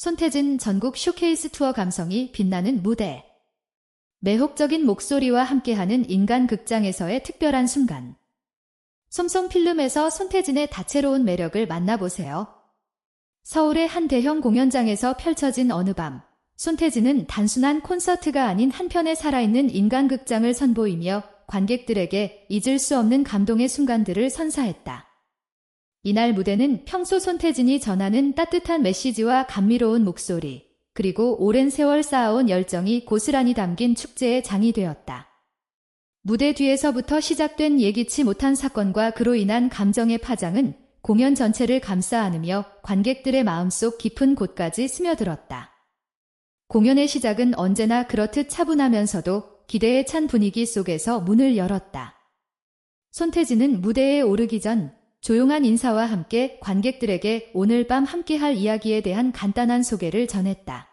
손태진 전국 쇼케이스 투어 감성이 빛나는 무대. 매혹적인 목소리와 함께하는 인간 극장에서의 특별한 순간. 솜솜 필름에서 손태진의 다채로운 매력을 만나보세요. 서울의 한 대형 공연장에서 펼쳐진 어느 밤, 손태진은 단순한 콘서트가 아닌 한편의 살아있는 인간 극장을 선보이며 관객들에게 잊을 수 없는 감동의 순간들을 선사했다. 이날 무대는 평소 손태진이 전하는 따뜻한 메시지와 감미로운 목소리, 그리고 오랜 세월 쌓아온 열정이 고스란히 담긴 축제의 장이 되었다. 무대 뒤에서부터 시작된 예기치 못한 사건과 그로 인한 감정의 파장은 공연 전체를 감싸 안으며 관객들의 마음속 깊은 곳까지 스며들었다. 공연의 시작은 언제나 그렇듯 차분하면서도 기대에 찬 분위기 속에서 문을 열었다. 손태진은 무대에 오르기 전 조용한 인사와 함께 관객들에게 오늘 밤 함께할 이야기에 대한 간단한 소개를 전했다.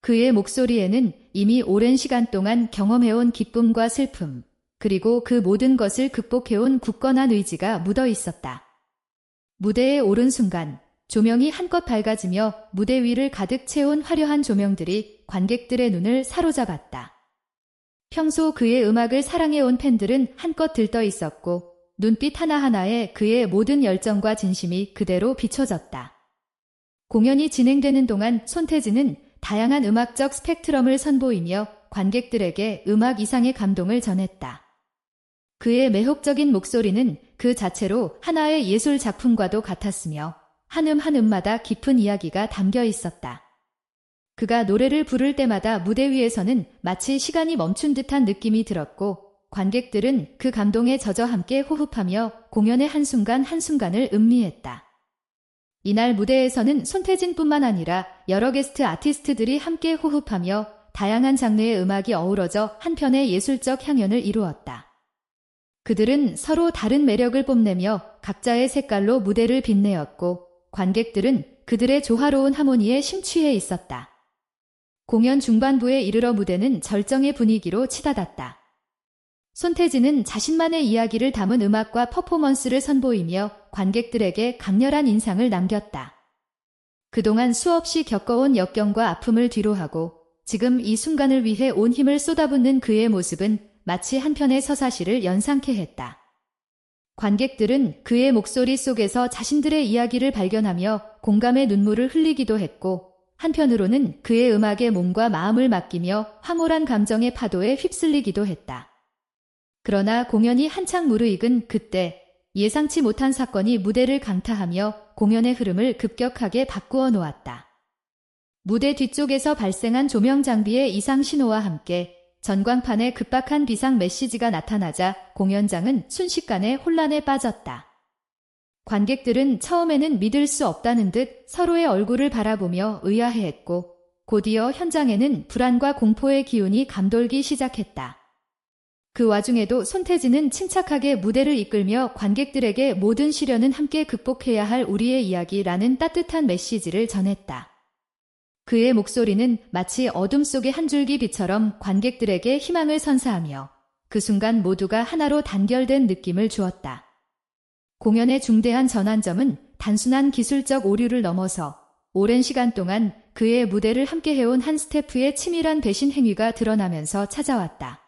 그의 목소리에는 이미 오랜 시간 동안 경험해온 기쁨과 슬픔, 그리고 그 모든 것을 극복해온 굳건한 의지가 묻어 있었다. 무대에 오른 순간 조명이 한껏 밝아지며 무대 위를 가득 채운 화려한 조명들이 관객들의 눈을 사로잡았다. 평소 그의 음악을 사랑해온 팬들은 한껏 들떠 있었고 눈빛 하나하나에 그의 모든 열정과 진심이 그대로 비춰졌다. 공연이 진행되는 동안 손태진은 다양한 음악적 스펙트럼을 선보이며 관객들에게 음악 이상의 감동을 전했다. 그의 매혹적인 목소리는 그 자체로 하나의 예술 작품과도 같았으며 한음 한음마다 깊은 이야기가 담겨 있었다. 그가 노래를 부를 때마다 무대 위에서는 마치 시간이 멈춘 듯한 느낌이 들었고 관객들은 그 감동에 젖어 함께 호흡하며 공연의 한순간 한순간을 음미했다. 이날 무대에서는 손태진뿐만 아니라 여러 게스트 아티스트들이 함께 호흡하며 다양한 장르의 음악이 어우러져 한편의 예술적 향연을 이루었다. 그들은 서로 다른 매력을 뽐내며 각자의 색깔로 무대를 빛내었고 관객들은 그들의 조화로운 하모니에 심취해 있었다. 공연 중반부에 이르러 무대는 절정의 분위기로 치닫았다. 손태진은 자신만의 이야기를 담은 음악과 퍼포먼스를 선보이며 관객들에게 강렬한 인상을 남겼다. 그동안 수없이 겪어온 역경과 아픔을 뒤로하고 지금 이 순간을 위해 온 힘을 쏟아붓는 그의 모습은 마치 한 편의 서사시를 연상케 했다. 관객들은 그의 목소리 속에서 자신들의 이야기를 발견하며 공감의 눈물을 흘리기도 했고 한편으로는 그의 음악에 몸과 마음을 맡기며 황홀한 감정의 파도에 휩쓸리기도 했다. 그러나 공연이 한창 무르익은 그때 예상치 못한 사건이 무대를 강타하며 공연의 흐름을 급격하게 바꾸어 놓았다. 무대 뒤쪽에서 발생한 조명 장비의 이상 신호와 함께 전광판에 급박한 비상 메시지가 나타나자 공연장은 순식간에 혼란에 빠졌다. 관객들은 처음에는 믿을 수 없다는 듯 서로의 얼굴을 바라보며 의아해했고 곧이어 현장에는 불안과 공포의 기운이 감돌기 시작했다. 그 와중에도 손태진은 침착하게 무대를 이끌며 관객들에게 모든 시련은 함께 극복해야 할 우리의 이야기라는 따뜻한 메시지를 전했다. 그의 목소리는 마치 어둠 속의 한 줄기 빛처럼 관객들에게 희망을 선사하며 그 순간 모두가 하나로 단결된 느낌을 주었다. 공연의 중대한 전환점은 단순한 기술적 오류를 넘어서 오랜 시간 동안 그의 무대를 함께 해온 한 스태프의 치밀한 배신 행위가 드러나면서 찾아왔다.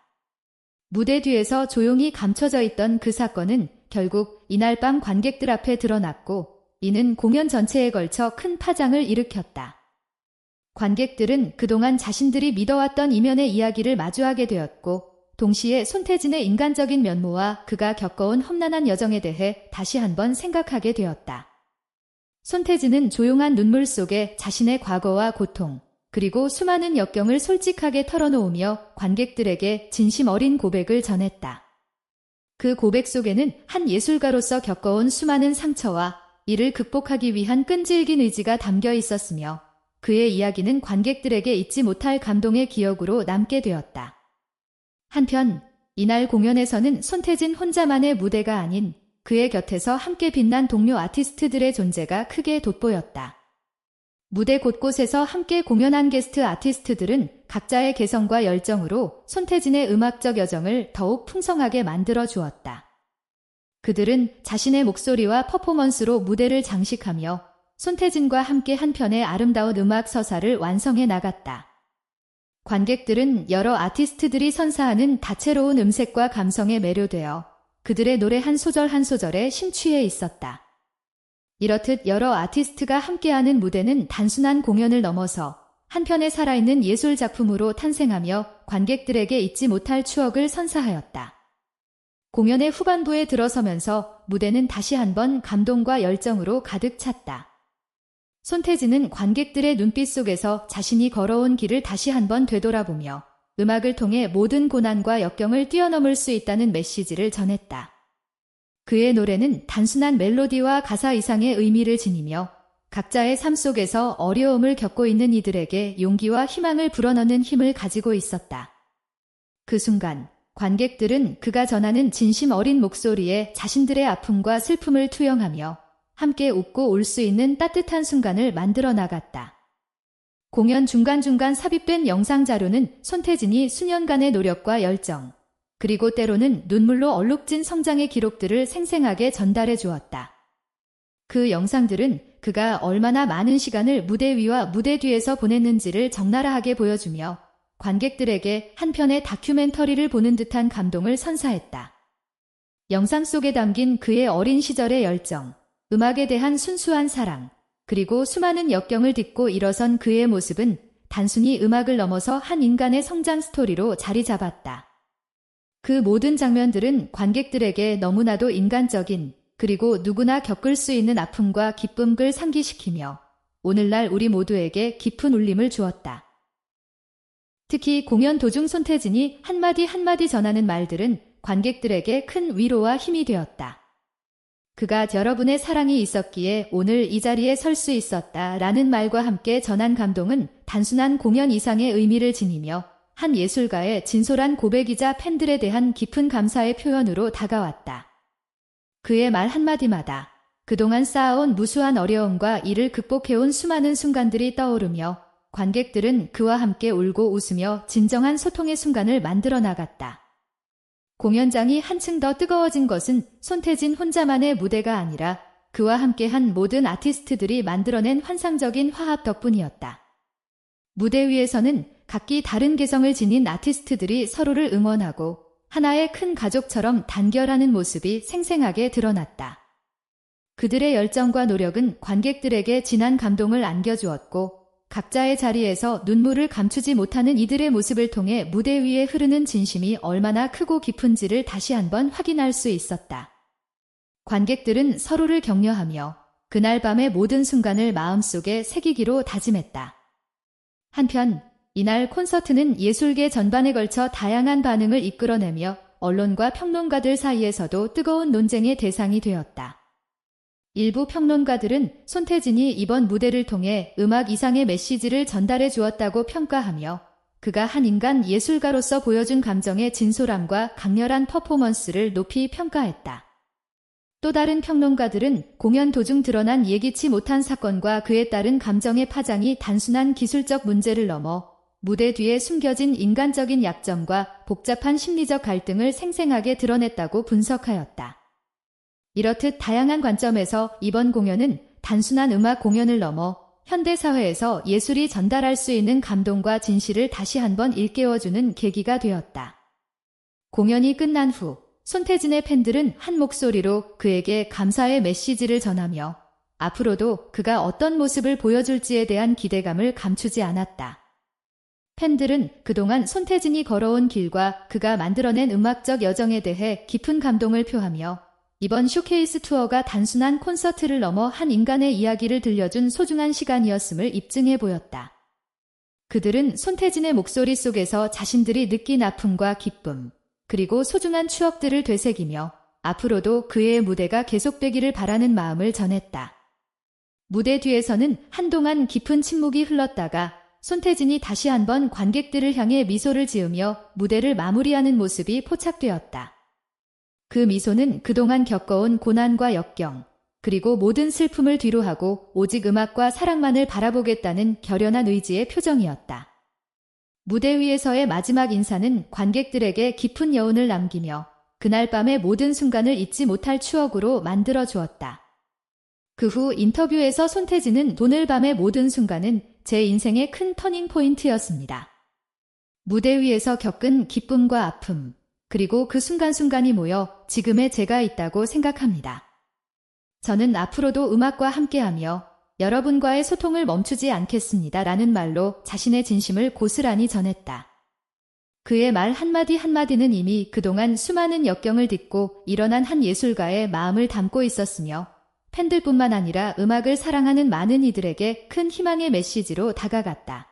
무대 뒤에서 조용히 감춰져 있던 그 사건은 결국 이날 밤 관객들 앞에 드러났고 이는 공연 전체에 걸쳐 큰 파장을 일으켰다. 관객들은 그동안 자신들이 믿어왔던 이면의 이야기를 마주하게 되었고 동시에 손태진의 인간적인 면모와 그가 겪어온 험난한 여정에 대해 다시 한번 생각하게 되었다. 손태진은 조용한 눈물 속에 자신의 과거와 고통, 그리고 수많은 역경을 솔직하게 털어놓으며 관객들에게 진심 어린 고백을 전했다. 그 고백 속에는 한 예술가로서 겪어온 수많은 상처와 이를 극복하기 위한 끈질긴 의지가 담겨 있었으며 그의 이야기는 관객들에게 잊지 못할 감동의 기억으로 남게 되었다. 한편 이날 공연에서는 손태진 혼자만의 무대가 아닌 그의 곁에서 함께 빛난 동료 아티스트들의 존재가 크게 돋보였다. 무대 곳곳에서 함께 공연한 게스트 아티스트들은 각자의 개성과 열정으로 손태진의 음악적 여정을 더욱 풍성하게 만들어 주었다. 그들은 자신의 목소리와 퍼포먼스로 무대를 장식하며 손태진과 함께 한 편의 아름다운 음악 서사를 완성해 나갔다. 관객들은 여러 아티스트들이 선사하는 다채로운 음색과 감성에 매료되어 그들의 노래 한 소절 한 소절에 심취해 있었다. 이렇듯 여러 아티스트가 함께하는 무대는 단순한 공연을 넘어서 한편의 살아있는 예술 작품으로 탄생하며 관객들에게 잊지 못할 추억을 선사하였다. 공연의 후반부에 들어서면서 무대는 다시 한번 감동과 열정으로 가득 찼다. 손태진은 관객들의 눈빛 속에서 자신이 걸어온 길을 다시 한번 되돌아보며 음악을 통해 모든 고난과 역경을 뛰어넘을 수 있다는 메시지를 전했다. 그의 노래는 단순한 멜로디와 가사 이상의 의미를 지니며 각자의 삶 속에서 어려움을 겪고 있는 이들에게 용기와 희망을 불어넣는 힘을 가지고 있었다. 그 순간 관객들은 그가 전하는 진심 어린 목소리에 자신들의 아픔과 슬픔을 투영하며 함께 웃고 울 수 있는 따뜻한 순간을 만들어 나갔다. 공연 중간중간 삽입된 영상 자료는 손태진이 수년간의 노력과 열정, 그리고 때로는 눈물로 얼룩진 성장의 기록들을 생생하게 전달해 주었다. 그 영상들은 그가 얼마나 많은 시간을 무대 위와 무대 뒤에서 보냈는지를 적나라하게 보여주며 관객들에게 한편의 다큐멘터리를 보는 듯한 감동을 선사했다. 영상 속에 담긴 그의 어린 시절의 열정, 음악에 대한 순수한 사랑, 그리고 수많은 역경을 딛고 일어선 그의 모습은 단순히 음악을 넘어서 한 인간의 성장 스토리로 자리 잡았다. 그 모든 장면들은 관객들에게 너무나도 인간적인 그리고 누구나 겪을 수 있는 아픔과 기쁨을 상기시키며 오늘날 우리 모두에게 깊은 울림을 주었다. 특히 공연 도중 손태진이 한마디 한마디 전하는 말들은 관객들에게 큰 위로와 힘이 되었다. 그가 여러분의 사랑이 있었기에 오늘 이 자리에 설 수 있었다 라는 말과 함께 전한 감동은 단순한 공연 이상의 의미를 지니며 한 예술가의 진솔한 고백이자 팬들에 대한 깊은 감사의 표현으로 다가왔다. 그의 말 한마디마다 그동안 쌓아온 무수한 어려움과 이를 극복해온 수많은 순간들이 떠오르며 관객들은 그와 함께 울고 웃으며 진정한 소통의 순간을 만들어 나갔다. 공연장이 한층 더 뜨거워진 것은 손태진 혼자만의 무대가 아니라 그와 함께한 모든 아티스트들이 만들어낸 환상적인 화합 덕분이었다. 무대 위에서는 각기 다른 개성을 지닌 아티스트들이 서로를 응원하고 하나의 큰 가족처럼 단결하는 모습이 생생하게 드러났다. 그들의 열정과 노력은 관객들에게 진한 감동을 안겨주었고 각자의 자리에서 눈물을 감추지 못하는 이들의 모습을 통해 무대 위에 흐르는 진심이 얼마나 크고 깊은지를 다시 한번 확인할 수 있었다. 관객들은 서로를 격려하며 그날 밤의 모든 순간을 마음속에 새기기로 다짐했다. 한편 이날 콘서트는 예술계 전반에 걸쳐 다양한 반응을 이끌어내며 언론과 평론가들 사이에서도 뜨거운 논쟁의 대상이 되었다. 일부 평론가들은 손태진이 이번 무대를 통해 음악 이상의 메시지를 전달해 주었다고 평가하며 그가 한 인간 예술가로서 보여준 감정의 진솔함과 강렬한 퍼포먼스를 높이 평가했다. 또 다른 평론가들은 공연 도중 드러난 예기치 못한 사건과 그에 따른 감정의 파장이 단순한 기술적 문제를 넘어 무대 뒤에 숨겨진 인간적인 약점과 복잡한 심리적 갈등을 생생하게 드러냈다고 분석하였다. 이렇듯 다양한 관점에서 이번 공연은 단순한 음악 공연을 넘어 현대 사회에서 예술이 전달할 수 있는 감동과 진실을 다시 한번 일깨워주는 계기가 되었다. 공연이 끝난 후 손태진의 팬들은 한 목소리로 그에게 감사의 메시지를 전하며 앞으로도 그가 어떤 모습을 보여줄지에 대한 기대감을 감추지 않았다. 팬들은 그동안 손태진이 걸어온 길과 그가 만들어낸 음악적 여정에 대해 깊은 감동을 표하며 이번 쇼케이스 투어가 단순한 콘서트를 넘어 한 인간의 이야기를 들려준 소중한 시간이었음을 입증해 보였다. 그들은 손태진의 목소리 속에서 자신들이 느낀 아픔과 기쁨, 그리고 소중한 추억들을 되새기며 앞으로도 그의 무대가 계속되기를 바라는 마음을 전했다. 무대 뒤에서는 한동안 깊은 침묵이 흘렀다가 손태진이 다시 한번 관객들을 향해 미소를 지으며 무대를 마무리하는 모습이 포착되었다. 그 미소는 그동안 겪어온 고난과 역경, 그리고 모든 슬픔을 뒤로하고 오직 음악과 사랑만을 바라보겠다는 결연한 의지의 표정이었다. 무대 위에서의 마지막 인사는 관객들에게 깊은 여운을 남기며 그날 밤의 모든 순간을 잊지 못할 추억으로 만들어 주었다. 그 후 인터뷰에서 손태진은 오늘 밤의 모든 순간은 제 인생의 큰 터닝 포인트였습니다. 무대 위에서 겪은 기쁨과 아픔, 그리고 그 순간순간이 모여 지금의 제가 있다고 생각합니다. 저는 앞으로도 음악과 함께하며 여러분과의 소통을 멈추지 않겠습니다. 라는 말로 자신의 진심을 고스란히 전했다. 그의 말 한마디 한마디는 이미 그동안 수많은 역경을 딛고 일어난 한 예술가의 마음을 담고 있었으며 팬들뿐만 아니라 음악을 사랑하는 많은 이들에게 큰 희망의 메시지로 다가갔다.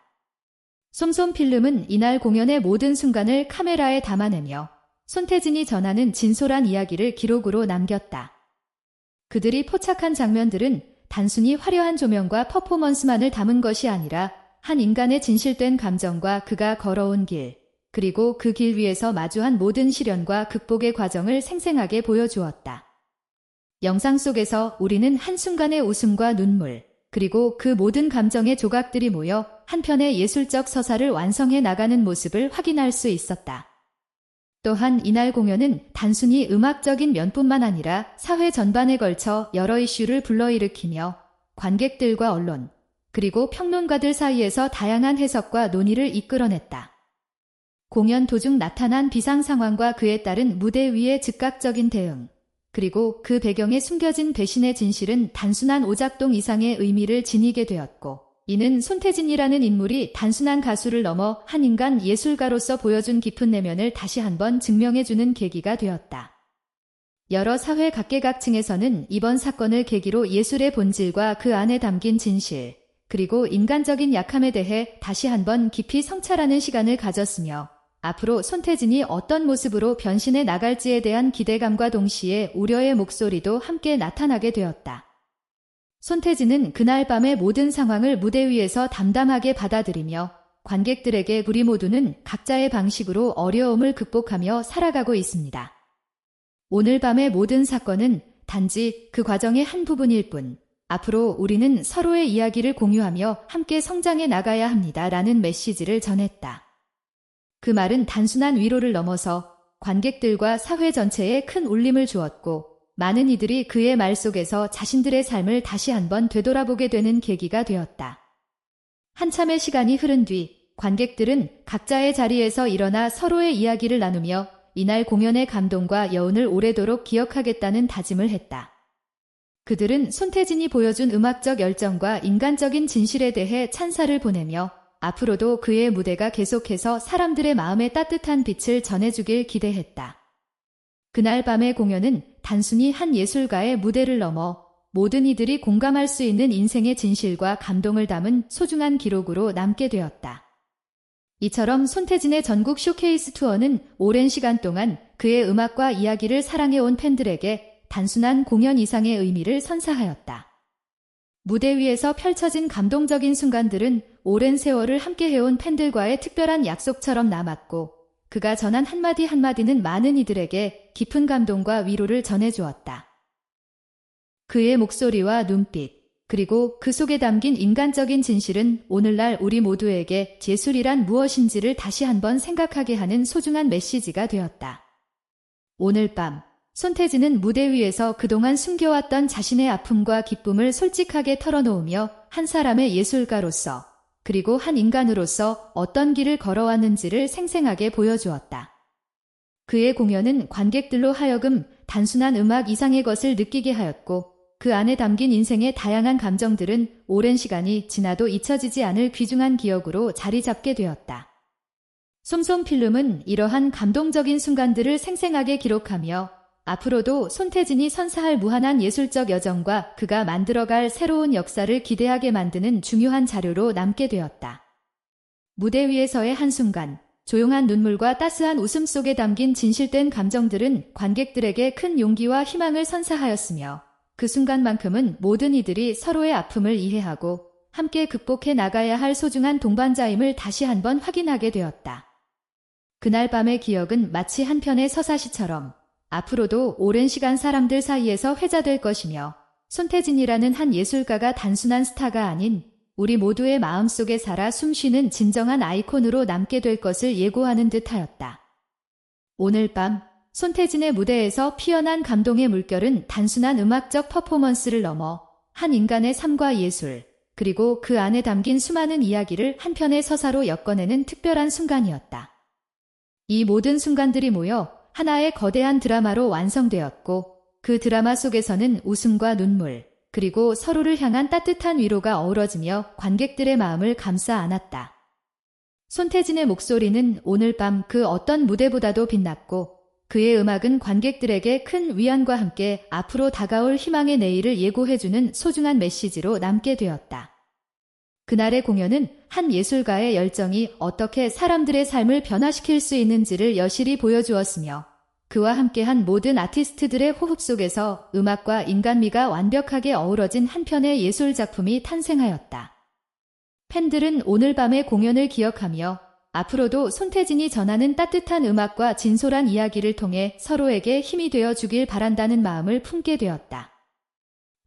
솜솜 필름은 이날 공연의 모든 순간을 카메라에 담아내며 손태진이 전하는 진솔한 이야기를 기록으로 남겼다. 그들이 포착한 장면들은 단순히 화려한 조명과 퍼포먼스만을 담은 것이 아니라 한 인간의 진실된 감정과 그가 걸어온 길, 그리고 그 길 위에서 마주한 모든 시련과 극복의 과정을 생생하게 보여주었다. 영상 속에서 우리는 한순간의 웃음과 눈물, 그리고 그 모든 감정의 조각들이 모여 한편의 예술적 서사를 완성해 나가는 모습을 확인할 수 있었다. 또한 이날 공연은 단순히 음악적인 면뿐만 아니라 사회 전반에 걸쳐 여러 이슈를 불러일으키며 관객들과 언론, 그리고 평론가들 사이에서 다양한 해석과 논의를 이끌어냈다. 공연 도중 나타난 비상 상황과 그에 따른 무대 위의 즉각적인 대응, 그리고 그 배경에 숨겨진 배신의 진실은 단순한 오작동 이상의 의미를 지니게 되었고, 이는 손태진이라는 인물이 단순한 가수를 넘어 한 인간 예술가로서 보여준 깊은 내면을 다시 한번 증명해주는 계기가 되었다. 여러 사회 각계각층에서는 이번 사건을 계기로 예술의 본질과 그 안에 담긴 진실, 그리고 인간적인 약함에 대해 다시 한번 깊이 성찰하는 시간을 가졌으며, 앞으로 손태진이 어떤 모습으로 변신해 나갈지에 대한 기대감과 동시에 우려의 목소리도 함께 나타나게 되었다. 손태진은 그날 밤의 모든 상황을 무대 위에서 담담하게 받아들이며 관객들에게 우리 모두는 각자의 방식으로 어려움을 극복하며 살아가고 있습니다. 오늘 밤의 모든 사건은 단지 그 과정의 한 부분일 뿐, 앞으로 우리는 서로의 이야기를 공유하며 함께 성장해 나가야 합니다. 라는 메시지를 전했다. 그 말은 단순한 위로를 넘어서 관객들과 사회 전체에 큰 울림을 주었고, 많은 이들이 그의 말 속에서 자신들의 삶을 다시 한번 되돌아보게 되는 계기가 되었다. 한참의 시간이 흐른 뒤 관객들은 각자의 자리에서 일어나 서로의 이야기를 나누며 이날 공연의 감동과 여운을 오래도록 기억하겠다는 다짐을 했다. 그들은 손태진이 보여준 음악적 열정과 인간적인 진실에 대해 찬사를 보내며 앞으로도 그의 무대가 계속해서 사람들의 마음에 따뜻한 빛을 전해주길 기대했다. 그날 밤의 공연은 단순히 한 예술가의 무대를 넘어 모든 이들이 공감할 수 있는 인생의 진실과 감동을 담은 소중한 기록으로 남게 되었다. 이처럼 손태진의 전국 쇼케이스 투어는 오랜 시간 동안 그의 음악과 이야기를 사랑해온 팬들에게 단순한 공연 이상의 의미를 선사하였다. 무대 위에서 펼쳐진 감동적인 순간들은 오랜 세월을 함께 해온 팬들과의 특별한 약속처럼 남았고 그가 전한 한마디 한마디는 많은 이들에게 깊은 감동과 위로를 전해주었다. 그의 목소리와 눈빛, 그리고 그 속에 담긴 인간적인 진실은 오늘날 우리 모두에게 예술이란 무엇인지를 다시 한번 생각하게 하는 소중한 메시지가 되었다. 오늘 밤, 손태진은 무대 위에서 그동안 숨겨왔던 자신의 아픔과 기쁨을 솔직하게 털어놓으며 한 사람의 예술가로서 그리고 한 인간으로서 어떤 길을 걸어왔는지를 생생하게 보여주었다. 그의 공연은 관객들로 하여금 단순한 음악 이상의 것을 느끼게 하였고 그 안에 담긴 인생의 다양한 감정들은 오랜 시간이 지나도 잊혀지지 않을 귀중한 기억으로 자리 잡게 되었다. 솜솜 필름은 이러한 감동적인 순간들을 생생하게 기록하며 앞으로도 손태진이 선사할 무한한 예술적 여정과 그가 만들어갈 새로운 역사를 기대하게 만드는 중요한 자료로 남게 되었다. 무대 위에서의 한순간, 조용한 눈물과 따스한 웃음 속에 담긴 진실된 감정들은 관객들에게 큰 용기와 희망을 선사하였으며 그 순간만큼은 모든 이들이 서로의 아픔을 이해하고 함께 극복해 나가야 할 소중한 동반자임을 다시 한번 확인하게 되었다. 그날 밤의 기억은 마치 한 편의 서사시처럼 앞으로도 오랜 시간 사람들 사이에서 회자될 것이며 손태진이라는 한 예술가가 단순한 스타가 아닌 우리 모두의 마음속에 살아 숨쉬는 진정한 아이콘으로 남게 될 것을 예고하는 듯하였다. 오늘 밤 손태진의 무대에서 피어난 감동의 물결은 단순한 음악적 퍼포먼스를 넘어 한 인간의 삶과 예술, 그리고 그 안에 담긴 수많은 이야기를 한 편의 서사로 엮어내는 특별한 순간이었다. 이 모든 순간들이 모여 하나의 거대한 드라마로 완성되었고, 그 드라마 속에서는 웃음과 눈물, 그리고 서로를 향한 따뜻한 위로가 어우러지며 관객들의 마음을 감싸 안았다. 손태진의 목소리는 오늘 밤 그 어떤 무대보다도 빛났고 그의 음악은 관객들에게 큰 위안과 함께 앞으로 다가올 희망의 내일을 예고해주는 소중한 메시지로 남게 되었다. 그날의 공연은 한 예술가의 열정이 어떻게 사람들의 삶을 변화시킬 수 있는지를 여실히 보여주었으며 그와 함께한 모든 아티스트들의 호흡 속에서 음악과 인간미가 완벽하게 어우러진 한 편의 예술 작품이 탄생하였다. 팬들은 오늘 밤의 공연을 기억하며 앞으로도 손태진이 전하는 따뜻한 음악과 진솔한 이야기를 통해 서로에게 힘이 되어 주길 바란다는 마음을 품게 되었다.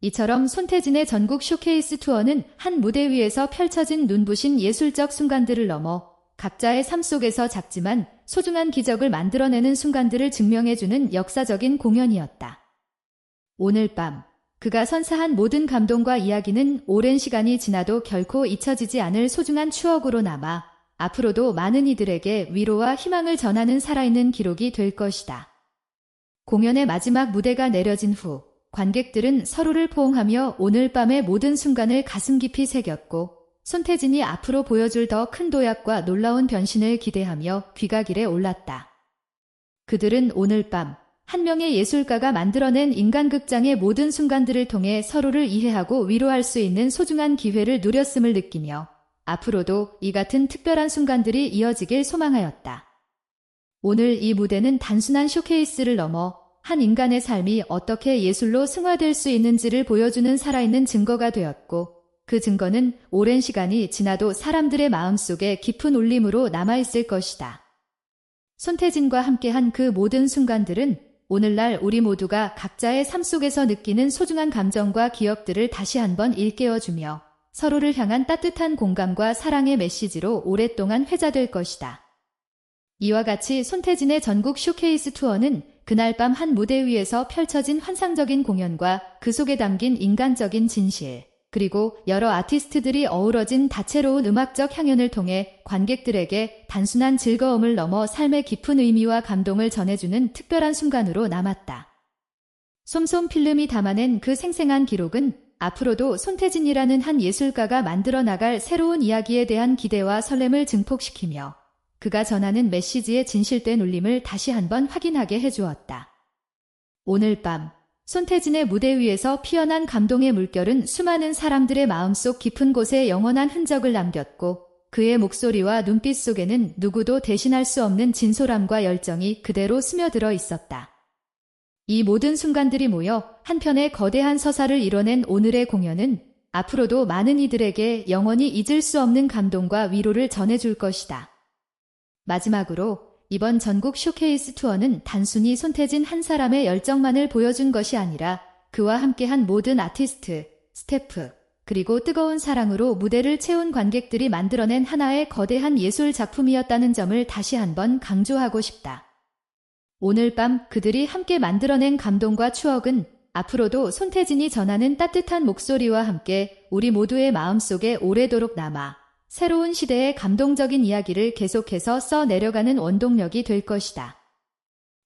이처럼 손태진의 전국 쇼케이스 투어는 한 무대 위에서 펼쳐진 눈부신 예술적 순간들을 넘어 각자의 삶 속에서 작지만 소중한 기적을 만들어내는 순간들을 증명해주는 역사적인 공연이었다. 오늘 밤 그가 선사한 모든 감동과 이야기는 오랜 시간이 지나도 결코 잊혀지지 않을 소중한 추억으로 남아 앞으로도 많은 이들에게 위로와 희망을 전하는 살아있는 기록이 될 것이다. 공연의 마지막 무대가 내려진 후 관객들은 서로를 포옹하며 오늘 밤의 모든 순간을 가슴 깊이 새겼고 손태진이 앞으로 보여줄 더 큰 도약과 놀라운 변신을 기대하며 귀가길에 올랐다. 그들은 오늘 밤 한 명의 예술가가 만들어낸 인간극장의 모든 순간들을 통해 서로를 이해하고 위로할 수 있는 소중한 기회를 누렸음을 느끼며 앞으로도 이 같은 특별한 순간들이 이어지길 소망하였다. 오늘 이 무대는 단순한 쇼케이스를 넘어 한 인간의 삶이 어떻게 예술로 승화될 수 있는지를 보여주는 살아있는 증거가 되었고 그 증거는 오랜 시간이 지나도 사람들의 마음속에 깊은 울림으로 남아있을 것이다. 손태진과 함께한 그 모든 순간들은 오늘날 우리 모두가 각자의 삶 속에서 느끼는 소중한 감정과 기억들을 다시 한번 일깨워주며 서로를 향한 따뜻한 공감과 사랑의 메시지로 오랫동안 회자될 것이다. 이와 같이 손태진의 전국 쇼케이스 투어는 그날 밤 한 무대 위에서 펼쳐진 환상적인 공연과 그 속에 담긴 인간적인 진실, 그리고 여러 아티스트들이 어우러진 다채로운 음악적 향연을 통해 관객들에게 단순한 즐거움을 넘어 삶의 깊은 의미와 감동을 전해주는 특별한 순간으로 남았다. 솜솜 필름이 담아낸 그 생생한 기록은 앞으로도 손태진이라는 한 예술가가 만들어 나갈 새로운 이야기에 대한 기대와 설렘을 증폭시키며 그가 전하는 메시지의 진실된 울림을 다시 한번 확인하게 해주었다. 오늘 밤 손태진의 무대 위에서 피어난 감동의 물결은 수많은 사람들의 마음속 깊은 곳에 영원한 흔적을 남겼고 그의 목소리와 눈빛 속에는 누구도 대신할 수 없는 진솔함과 열정이 그대로 스며들어 있었다. 이 모든 순간들이 모여 한편의 거대한 서사를 이뤄낸 오늘의 공연은 앞으로도 많은 이들에게 영원히 잊을 수 없는 감동과 위로를 전해줄 것이다. 마지막으로 이번 전국 쇼케이스 투어는 단순히 손태진 한 사람의 열정만을 보여준 것이 아니라 그와 함께한 모든 아티스트, 스태프, 그리고 뜨거운 사랑으로 무대를 채운 관객들이 만들어낸 하나의 거대한 예술 작품이었다는 점을 다시 한번 강조하고 싶다. 오늘 밤 그들이 함께 만들어낸 감동과 추억은 앞으로도 손태진이 전하는 따뜻한 목소리와 함께 우리 모두의 마음속에 오래도록 남아 새로운 시대의 감동적인 이야기를 계속해서 써 내려가는 원동력이 될 것이다.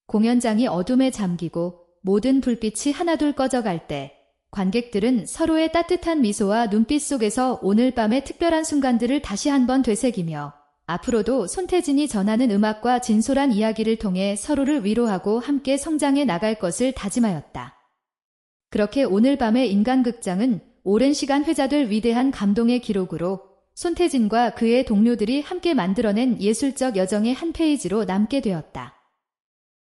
공연장이 어둠에 잠기고 모든 불빛이 하나둘 꺼져갈 때 관객들은 서로의 따뜻한 미소와 눈빛 속에서 오늘 밤의 특별한 순간들을 다시 한번 되새기며 앞으로도 손태진이 전하는 음악과 진솔한 이야기를 통해 서로를 위로하고 함께 성장해 나갈 것을 다짐하였다. 그렇게 오늘 밤의 인간극장은 오랜 시간 회자될 위대한 감동의 기록으로 손태진과 그의 동료들이 함께 만들어낸 예술적 여정의 한 페이지로 남게 되었다.